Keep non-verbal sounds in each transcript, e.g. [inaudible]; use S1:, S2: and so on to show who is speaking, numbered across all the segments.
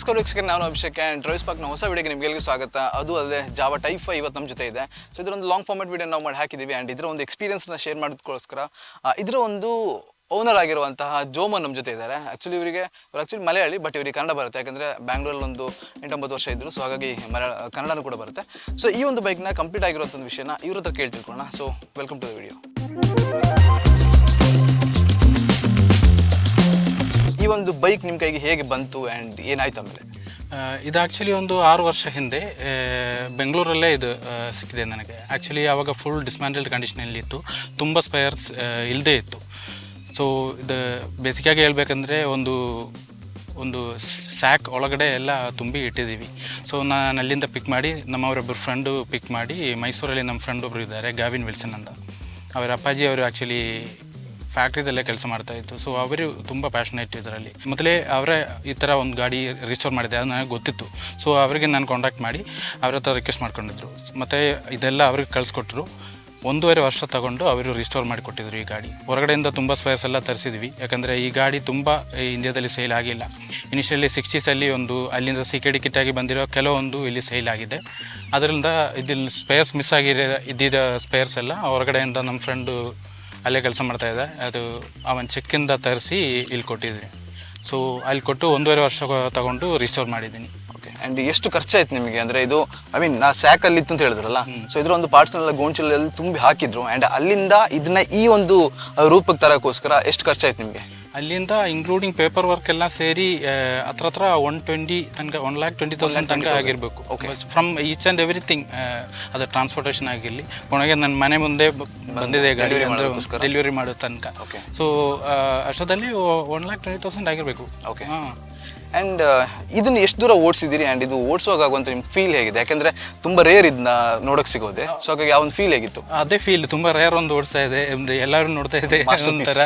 S1: ವೀಕ್ಷಕರಿಗೆ ನಾನು Abhishek and drive ಸ್ಪಾಕ್ನ ಹೊಸ ವಿಡಿಯೋಗೆ ನಿಮಗೆಲ್ಲರಿಗೂ ಸ್ವಾಗತ. ಅದು ಅಲ್ಲದೆ ಜಾವ ಟೈಪ್ ಫೈ ಇವತ್ತು ನಮ್ಮ ಜೊತೆ ಇದೆ. ಸೊ ಇದರೊಂದು ಲಾಂಗ್ ಫಾರ್ಮೆಟ್ ವಿಡಿಯೋ ನಾವು ಮಾಡಿ ಹಾಕಿದ್ದೀವಿ ಆ್ಯಂಡ್ ಇದರ ಒಂದು ಎಕ್ಸ್ಪೀರಿಯನ್ಸ್ನ ಶೇರ್ ಮಾಡೋದಕ್ಕೋಸ್ಕರ ಇದರ ಒಂದು ಓನರ್ ಆಗಿರುವಂತಹ ಜೋಮನ್ ನಮ್ಮ ಜೊತೆ ಇದ್ದಾರೆ. ಆ್ಯಕ್ಚುಲಿ ಇವರಿಗೆ, ಇವ್ರು ಆ್ಯಕ್ಚುಲಿ ಮಲಯಾಳಿ ಬಟ್ ಇವರಿಗೆ ಕನ್ನಡ ಬರುತ್ತೆ. ಯಾಕಂದರೆ ಬ್ಯಾಂಗ್ಳೂರಲ್ಲಿ ಒಂದು ಎಂಟೊಂಬತ್ತು ವರ್ಷ ಇದ್ದರು ಸೊ ಹಾಗಾಗಿ ಮಲಯಾಳ ಕನ್ನಡನೂ ಕೂಡ ಬರುತ್ತೆ. ಸೊ ಈ ಒಂದು ಬೈಕ್ನ ಕಂಪ್ಲೀಟ್ ಆಗಿರುವಂಥ ಒಂದು ವಿಷಯನ ಇವ್ರ ಹತ್ರ ಕೇಳಿ ತಿಳ್ಕೊಳ್ಳೋಣ so welcome to the video ಒಂದು ಬೈಕ್ ನಿಮ್ಮ ಕೈಗೆ ಹೇಗೆ ಬಂತು ಆ್ಯಂಡ್ ಏನಾಯ್ತು ಆಮೇಲೆ?
S2: ಇದು ಆ್ಯಕ್ಚುಲಿ ಒಂದು ಆರು ವರ್ಷ ಹಿಂದೆ ಬೆಂಗಳೂರಲ್ಲೇ ಇದು ಸಿಕ್ಕಿದೆ ನನಗೆ. ಆ್ಯಕ್ಚುಲಿ ಆವಾಗ ಫುಲ್ ಡಿಸ್ಮ್ಯಾಂಟಲ್ಡ್ ಕಂಡೀಷನಲ್ಲಿ ಇತ್ತು. ತುಂಬ ಸ್ಪೈರ್ಸ್ ಇಲ್ಲದೇ ಇತ್ತು. ಸೊ ಇದು ಬೇಸಿಕಾಗಿ ಹೇಳ್ಬೇಕಂದ್ರೆ ಒಂದು ಒಂದು ಸ್ಯಾಕ್ ಒಳಗಡೆ ಎಲ್ಲ ತುಂಬಿ ಇಟ್ಟಿದ್ದೀವಿ. ಸೊ ನಾನು ಅಲ್ಲಿಂದ ಪಿಕ್ ಮಾಡಿ ನಮ್ಮವರೊಬ್ಬರು ಫ್ರೆಂಡು ಪಿಕ್ ಮಾಡಿ, ಮೈಸೂರಲ್ಲಿ ನಮ್ಮ ಫ್ರೆಂಡ್ ಒಬ್ಬರು ಇದ್ದಾರೆ, ಗಾವಿನ್ ವಿಲ್ಸನ್ ಅಂತ. ಅವರ ಅಪ್ಪಾಜಿ ಅವರು ಆ್ಯಕ್ಚುಲಿ ಫ್ಯಾಕ್ಟ್ರಿದಲ್ಲೇ ಕೆಲಸ ಮಾಡ್ತಾ ಇತ್ತು. ಸೊ ಅವರು ತುಂಬ ಪ್ಯಾಷನೇಟ್ ಇದರಲ್ಲಿ. ಮೊದಲೇ ಅವರೇ ಈ ಥರ ಒಂದು ಗಾಡಿ ರಿಸ್ಟೋರ್ ಮಾಡಿದೆ, ಅದು ನನಗೆ ಗೊತ್ತಿತ್ತು. ಸೊ ಅವರಿಗೆ ನಾನು ಕಾಂಟ್ಯಾಕ್ಟ್ ಮಾಡಿ ಅವ್ರ ಹತ್ರ ರಿಕ್ವೆಸ್ಟ್ ಮಾಡ್ಕೊಂಡಿದ್ರು. ಮತ್ತು ಇದೆಲ್ಲ ಅವ್ರಿಗೆ ಕಳಿಸ್ಕೊಟ್ರು. ಒಂದೂವರೆ ವರ್ಷ ತಗೊಂಡು ಅವರು ರಿಸ್ಟೋರ್ ಮಾಡಿಕೊಟ್ಟಿದ್ರು ಈ ಗಾಡಿ. ಹೊರಗಡೆಯಿಂದ ತುಂಬ ಸ್ಪೇರ್ಸ್ ಎಲ್ಲ ತರಿಸಿದ್ವಿ. ಯಾಕಂದರೆ ಈ ಗಾಡಿ ತುಂಬ ಇಂಡಿಯಾದಲ್ಲಿ ಸೇಲ್ ಆಗಿಲ್ಲ. ಇನಿಷಿಯಲಿ ಸಿಕ್ಸ್ಟೀಸಲ್ಲಿ ಒಂದು, ಅಲ್ಲಿಂದ ಸಿ ಕೆ ಡಿ ಕಿಟ್ ಆಗಿ ಬಂದಿರೋ ಕೆಲವೊಂದು ಇಲ್ಲಿ ಸೇಲ್ ಆಗಿದೆ. ಅದರಿಂದ ಇದಿಲ್ಲಿ ಸ್ಪೇರ್ಸ್ ಮಿಸ್ ಆಗಿರೋ ಇದ್ದಿದ್ದ ಸ್ಪೇರ್ಸ್ ಎಲ್ಲ ಹೊರಗಡೆಯಿಂದ ನಮ್ಮ ಫ್ರೆಂಡು ಅಲ್ಲೇ ಕೆಲಸ ಮಾಡ್ತಾ ಇದ್ದೆ. ಅದು ಅವನ ಚೆಕ್ಕಿಂದ ತರಿಸಿ ಇಲ್ಲಿ ಕೊಟ್ಟಿದ್ದೀನಿ ಸೊ ಅಲ್ಲಿ ಕೊಟ್ಟು ಒಂದೂವರೆ ವರ್ಷ ತಗೊಂಡು ರಿಸ್ಟೋರ್ ಮಾಡಿದ್ದೀನಿ.
S1: ಓಕೆ ಆ್ಯಂಡ್ ಎಷ್ಟು ಖರ್ಚಾಯ್ತು ನಿಮಗೆ? ಅಂದರೆ ಇದು ಐ ಮೀನ್ ನಾ ಸ್ಯಾಕಲ್ಲಿ ಇತ್ತು ಅಂತ ಹೇಳಿದ್ರಲ್ಲ. ಸೊ ಇದ್ರ ಒಂದು ಪಾರ್ಟ್ಸ್ನೆಲ್ಲ ಗೋಂಚಲಲ್ಲಿ ತುಂಬಿ ಹಾಕಿದ್ರು. ಆ್ಯಂಡ್ ಅಲ್ಲಿಂದ ಇದನ್ನ ಈ ಒಂದು ರೂಪಕ್ಕೆ ತರೋಕ್ಕೋಸ್ಕರ ಎಷ್ಟು ಖರ್ಚಾಯ್ತು ನಿಮಗೆ?
S2: ಅಲ್ಲಿಂದ ಇನ್ಕ್ಲೂಡಿಂಗ್ ಪೇಪರ್ ವರ್ಕ್ ಎಲ್ಲ ಸೇರಿ ಹತ್ರ ಹತ್ರ ಒನ್ ಟ್ವೆಂಟಿ ತನಕ ಒನ್ ಲ್ಯಾಕ್ ಟ್ವೆಂಟಿ ತೌಸಂಡ್ ತನಕ ಆಗಿರಬೇಕು. ಫ್ರಮ್ ಈಚ್ ಆ್ಯಂಡ್ ಎವ್ರಿಥಿಂಗ್ ಅದು ಟ್ರಾನ್ಸ್ಪೋರ್ಟೇಷನ್ ಆಗಿರಲಿ. ಕೊನೆಗೆ ನನ್ನ ಮನೆ ಮುಂದೆ ಬಂದಿದೆ ಗಾಡಿ ಡೆಲಿವರಿ ಮಾಡೋ ತನಕ. ಸೊ ಅಷ್ಟೊತ್ತಲ್ಲಿ ಒನ್ ಲ್ಯಾಕ್ ಟ್ವೆಂಟಿ ತೌಸಂಡ್ ಆಗಿರಬೇಕು.
S1: ಓಕೆ
S2: ಹಾಂ.
S1: ಅಂಡ್ ಇದನ್ನ ಎಷ್ಟು ದೂರ ಓಡಿಸಿದಿರಿ ಆ್ಯಂಡ್ ಇದು ಓಡಿಸುವಾಗ ಆಗುವಂತ ನಿಮ್ ಫೀಲ್ ಹೇಗಿದೆ? ಯಾಕಂದ್ರೆ ತುಂಬ ರೇರ್ ಇದನ್ನ ನೋಡೋಕೆ ಸಿಗೋದೆ. ಸೊ ಹಾಗಾಗಿ ಆ ಒಂದು ಫೀಲ್ ಹೇಗಿತ್ತು?
S2: ಅದೇ ಫೀಲ್ ತುಂಬ ರೇರ್ ಒಂದು ಓಡಿಸ್ತಾ ಇದೆ. ಒಂದು ಎಲ್ಲರೂ ನೋಡ್ತಾ ಇದೆ ಒಂಥರ.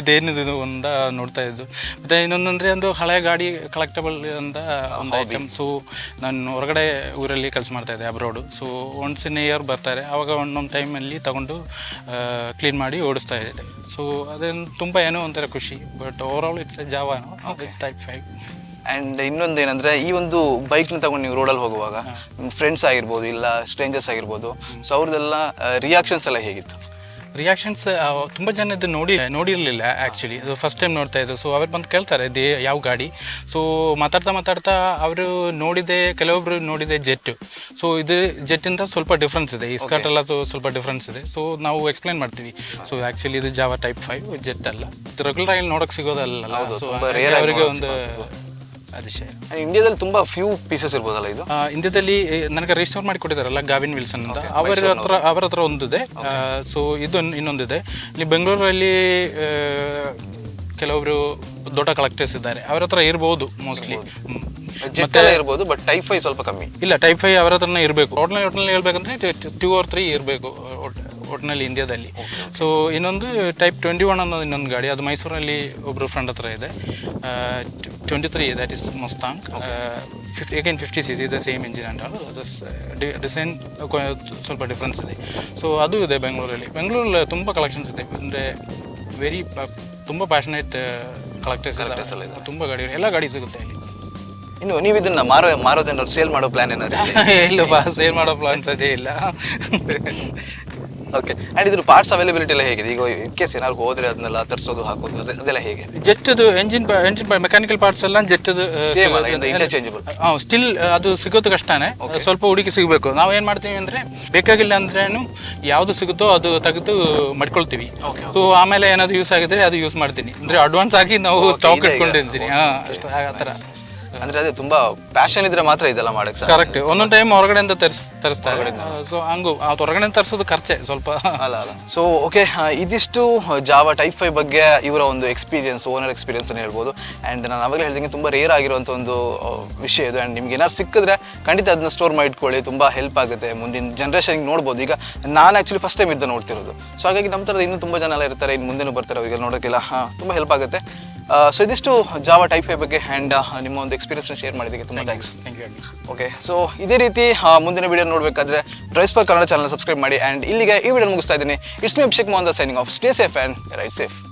S2: ಇದೇನಿದು ಇದು ಒಂದ ನೋಡ್ತಾ ಇದ್ದು. ಮತ್ತು ಇನ್ನೊಂದಂದರೆ ಒಂದು ಹಳೆ ಗಾಡಿ ಕಲೆಕ್ಟಬಲ್ ಅಂತ ಒಂದು ಐಟಮ್ ಸೊ ನಾನು ಹೊರಗಡೆ ಊರಲ್ಲಿ ಕೆಲಸ ಮಾಡ್ತಾ ಇದ್ದೆ abroad so once in year ಬರ್ತಾರೆ. ಆವಾಗ ಒಂದೊಂದು ಟೈಮಲ್ಲಿ ತಗೊಂಡು ಕ್ಲೀನ್ ಮಾಡಿ ಓಡಿಸ್ತಾ ಇದ್ದೆ. ಸೊ ಅದೇನು ತುಂಬ ಏನೋ ಒಂಥರ ಖುಷಿ. But over all it's a Jawa type five
S1: and ಇನ್ನೊಂದು ಏನಂದ್ರೆ ಈ ಒಂದು ಬೈಕ್ನ ತಗೊಂಡು ನೀವು ರೋಡಲ್ಲಿ ಹೋಗುವಾಗ ನಿಮ್ಮ ಫ್ರೆಂಡ್ಸ್ ಆಗಿರ್ಬೋದು ಇಲ್ಲ ಸ್ಟ್ರೇಂಜರ್ಸ್ ಆಗಿರ್ಬೋದು ಸೊ ಅವ್ರದ್ದೆಲ್ಲ ರಿಯಾಕ್ಷನ್ಸ್ ಎಲ್ಲ ಹೇಗಿತ್ತು?
S2: ರಿಯಾಕ್ಷನ್ಸ್ ತುಂಬ ಜನ ಇದು ನೋಡಿ ನೋಡಿರಲಿಲ್ಲ ಆ್ಯಕ್ಚುಲಿ ಅದು ಫಸ್ಟ್ ಟೈಮ್ ನೋಡ್ತಾ ಇದ್ದರು ಸೊ ಅವ್ರು ಬಂದು ಕೇಳ್ತಾರೆ ದೇ ಯಾವ ಗಾಡಿ? ಸೊ ಮಾತಾಡ್ತಾ ಮಾತಾಡ್ತಾ ಅವರು ನೋಡಿದೆ ಕೆಲವೊಬ್ರು ನೋಡಿದೆ ಜೆಟ್ ಸೊ ಇದು ಜೆಟ್ಟಿಂದ ಸ್ವಲ್ಪ ಡಿಫ್ರೆನ್ಸ್ ಇದೆ. ಈ ಸ್ಕರ್ಟ್ ಎಲ್ಲ ಸೊ ಸ್ವಲ್ಪ ಡಿಫ್ರೆನ್ಸ್ ಇದೆ. ಸೊ ನಾವು ಎಕ್ಸ್ಪ್ಲೈನ್ ಮಾಡ್ತೀವಿ. ಸೊ ಆ್ಯಕ್ಚುಲಿ ಇದು ಜಾವ ಟೈಪ್ ಫೈವ್ ಜೆಟ್ ಅಲ್ಲ. ಇದು ರೆಗ್ಯುಲರ್ ಆಗಿ ನೋಡೋಕೆ ಸಿಗೋದಲ್ಲ ಸೊ ಅವರಿಗೆ ಒಂದು ಅತಿಶಯ.
S1: ಇಂಡಿಯಾದಲ್ಲಿ ತುಂಬಾ ಫ್ಯೂ ಪೀಸಸ್ ಇರ್ಬೋದಲ್ಲ ಇದು?
S2: ಆ, ಇಂಡಿಯಾದಲ್ಲಿ ಏ, ನನಗೆ ರಿಜಿಸ್ಟರ್ ಮಾಡಿ ಕೊಟ್ಟಿದ್ದಾರಲ್ಲ ಗಾವಿನ್ ವಿಲ್ಸನ್ ಅಂತ. ಅವರ ಹತ್ರ ಅವರ ಹತ್ರ ಒಂದಿದೆ. ಸೊ ಇದು ಇನ್ನೊಂದಿದೆ. ಇಲ್ಲಿ ಬೆಂಗಳೂರಲ್ಲಿ ಆ, ಕೆಲವೊಬ್ರು ದೊಡ್ಡ ಕಲೆಕ್ಟರ್ಸ್ ಇದ್ದಾರೆ. ಅವರ ಹತ್ರ ಇರ್ಬೋದು ಮೋಸ್ಟ್ಲಿ
S1: ಜೆಟ್ ಎಲ್ಲ ಇರ್ಬೋದು ಬಟ್ ಟೈಪ್ ಫೈ ಸ್ವಲ್ಪ ಕಮ್ಮಿ.
S2: ಇಲ್ಲ ಟೈಪ್ ಫೈ ಅವರ ಹತ್ರನೇ ಇರಬೇಕು. ಒಟ್ನಲ್ಲಿ ಒಟ್ನಲ್ಲಿ ಹೇಳ್ಬೇಕಂದ್ರೆ ಟೂ ಆರ್ ತ್ರೀ ಇರಬೇಕು ಒಟ್ಟಿನಲ್ಲಿ ಇಂಡಿಯಾದಲ್ಲಿ ಸೊ ಇನ್ನೊಂದು ಟೈಪ್ ಟ್ವೆಂಟಿ ಒನ್ ಅನ್ನೋದು ಇನ್ನೊಂದು ಗಾಡಿ. ಅದು ಮೈಸೂರಲ್ಲಿ ಒಬ್ಬರು ಫ್ರೆಂಡ್ ಹತ್ರ ಇದೆ. Twenty three is is Mustang fifty ಏಕೇನ್ fifty C C ಇದೆ ಸೇಮ್ ಇಂಜಿನ್ ಅಂಡ್ ಅದು ಡಿಸೈನ್ ಸ್ವಲ್ಪ ಡಿಫ್ರೆನ್ಸ್ ಇದೆ. ಸೊ ಅದು ಇದೆ ಬೆಂಗಳೂರಲ್ಲಿ ಬೆಂಗಳೂರಲ್ಲಿ ತುಂಬ ಕಲೆಕ್ಷನ್ಸ್ ಇದೆ. ಅಂದರೆ ವೆರಿ ತುಂಬ ಪ್ಯಾಷನೇಟ್ ಕಲೆಕ್ಟರ್ಸ್ ತುಂಬ ಗಾಡಿ ಎಲ್ಲ ಗಾಡಿ ಸಿಗುತ್ತೆ ಇಲ್ಲಿ
S1: ಇನ್ನು ನೀವು ಇದನ್ನ ಮಾರೋ ಮಾರೋದೇನಾದ್ರು ಸೇಲ್ ಮಾಡೋ ಪ್ಲಾನ್ ಏನಾದ್ರು [laughs]
S2: ಇಲ್ಲಪ್ಪ ಸೇಲ್ ಮಾಡೋ ಪ್ಲಾನ್ಸ್ ಅದೇ ಇಲ್ಲ. [laughs]
S1: ಓಕೆ ಆ್ಯಂಡ್ ಇದ್ರ ಪಾರ್ಟ್ಸ್ ಅವೈಲೇಬಿಲಿಟಿ ಎಲ್ಲ ಹೇಗಿದೆ? ಈಗ ಕೇಸ್ ಏನಾದ್ರು ಹೋದ್ರೆ ಅದನ್ನೆಲ್ಲ ತರಿಸೋದು ಹಾಕೋದು ಅದೆ- ಅದೆಲ್ಲ ಹೇಗೆ?
S2: ಜೆಟ್ಟದು ಎಂಜಿನ್ ಎಂಜಿನ್ ಮೆಕ್ಯಾನಿಕಲ್ ಪಾರ್ಟ್ಸ್ ಎಲ್ಲ ಜೆಟ್ಟದು
S1: ಸೇಮ್ ಅಲ್ಲ ಇಂಟರ್ಚೇಂಜಬಲ್
S2: ಸ್ಟಿಲ್ ಅದು. ಸಿಗೋದು ಕಷ್ಟನೇ. ಸ್ವಲ್ಪ ಹುಡುಕಿ ಸಿಗಬೇಕು. ನಾವು ಏನು ಮಾಡ್ತೀವಿ ಅಂದರೆ ಬೇಕಾಗಿಲ್ಲ ಅಂದ್ರೇನು ಯಾವುದು ಸಿಗುತ್ತೋ ಅದು ತೆಗೆದು ಮಾಡ್ಕೊಳ್ತೀವಿ. ಸೊ ಆಮೇಲೆ ಏನಾದ್ರು ಯೂಸ್ ಆಗಿದ್ರೆ ಅದು ಯೂಸ್ ಮಾಡ್ತೀನಿ. ಅಂದರೆ ಅಡ್ವಾನ್ಸ್ ಆಗಿ ನಾವು ಸ್ಟಾಕ್ ಇಟ್ಕೊಂಡಿರ್ತೀನಿ. ಹಾಂ ಅಷ್ಟು ಆ ಥರ.
S1: ಅಂದ್ರೆ ಅದೇ ತುಂಬಾ ಪ್ಯಾಷನ್ ಇದ್ರೆ ಮಾತ್ರ ಇದೆಲ್ಲ ಮಾಡಕ್
S2: ಕರೆಕ್ಟ್ ಒಂದೊಂದು ಟೈಮ್ ಹೊರಗಡೆಯಿಂದ ತರಿಸ್ ತರಿಸ್ತಾರೆ ಸೊ ಹಂಗು ಆ ಹೊರಗಡೆ ತರಿಸೋದು ಖರ್ಚೆ ಸ್ವಲ್ಪ.
S1: ಅಲ್ಲ ಅಲ್ಲ. ಸೊ ಓಕೆ ಇದಿಷ್ಟು ಜಾವ ಟೈಪ್ ಫೈವ್ ಬಗ್ಗೆ ಇವರ ಒಂದು ಎಕ್ಸ್ಪೀರಿಯನ್ಸ್ ಓನರ್ ಎಕ್ಸ್ಪೀರಿಯನ್ಸ್ ಅಂತ ಹೇಳ್ಬೋದು. ಆ್ಯಂಡ್ ನಾನು ಅವಾಗಲೇ ಹೇಳಿದಂಗೆ ತುಂಬ ರೇರ್ ಆಗಿರುವಂತ ಒಂದು ವಿಷಯ ಇದು. ಆ್ಯಂಡ್ ನಿಮ್ಗೆ ಏನಾದ್ರು ಸಿಕ್ಕಿದ್ರೆ ಖಂಡಿತ ಅದನ್ನ ಸ್ಟೋರ್ ಮಾಡಿ ಇಟ್ಕೊಳ್ಳಿ ತುಂಬ ಹೆಲ್ಪ್ ಆಗುತ್ತೆ. ಮುಂದಿನ ಜನ್ರೇಷನ್ಗೆ ನೋಡ್ಬೋದು. ಈಗ ನಾನು ಆ್ಯಕ್ಚುಲಿ ಫಸ್ಟ್ ಟೈಮ್ ಇದ್ದ ನೋಡ್ತಿರೋದು. ಸೊ ಹಾಗಾಗಿ ನಮ್ಮ ಥರದ ಇನ್ನೂ ತುಂಬ ಜನ ಎಲ್ಲ ಇರ್ತಾರೆ. ಇನ್ನು ಮುಂದೆನೂ ಬರ್ತಾರೆ. ಅವ್ರಿಗೆ ನೋಡೋಕ್ಕೆಲ್ಲ ಹಾಂ ತುಂಬ ಹೆಲ್ಪ್ ಆಗುತ್ತೆ. ಸೊ ಇದಿಷ್ಟು ಜಾವಾ ಟೈಪ್ ಬಗ್ಗೆ ಆ್ಯಂಡ್ ನಿಮ್ಮ ಒಂದು ಎಕ್ಸ್ಪೀರಿಯನ್ಸ್ನ ಶೇರ್ ಮಾಡಿದ್ದಕ್ಕೆ ತುಂಬ ಥ್ಯಾಂಕ್ಸ್ ಓಕೆ ಸೊ ಇದೇ ರೀತಿ ಮುಂದಿನ ವಿಡಿಯೋ ನೋಡಬೇಕಾದ್ರೆ ಡ್ರೈಸ್ ಕನ್ನಡ ಚಾನಲ್ ಸಬ್ಸ್ಕ್ರೈಬ್ ಮಾಡಿ ಆ್ಯಂಡ್ ಇಲ್ಲಿಗೆ ಈ ವಿಡಿಯೋ ಮುಗಿಸ್ತಾ ಇದ್ದೀನಿ. It's me Abhishek Mohan signing off stay safe and ride safe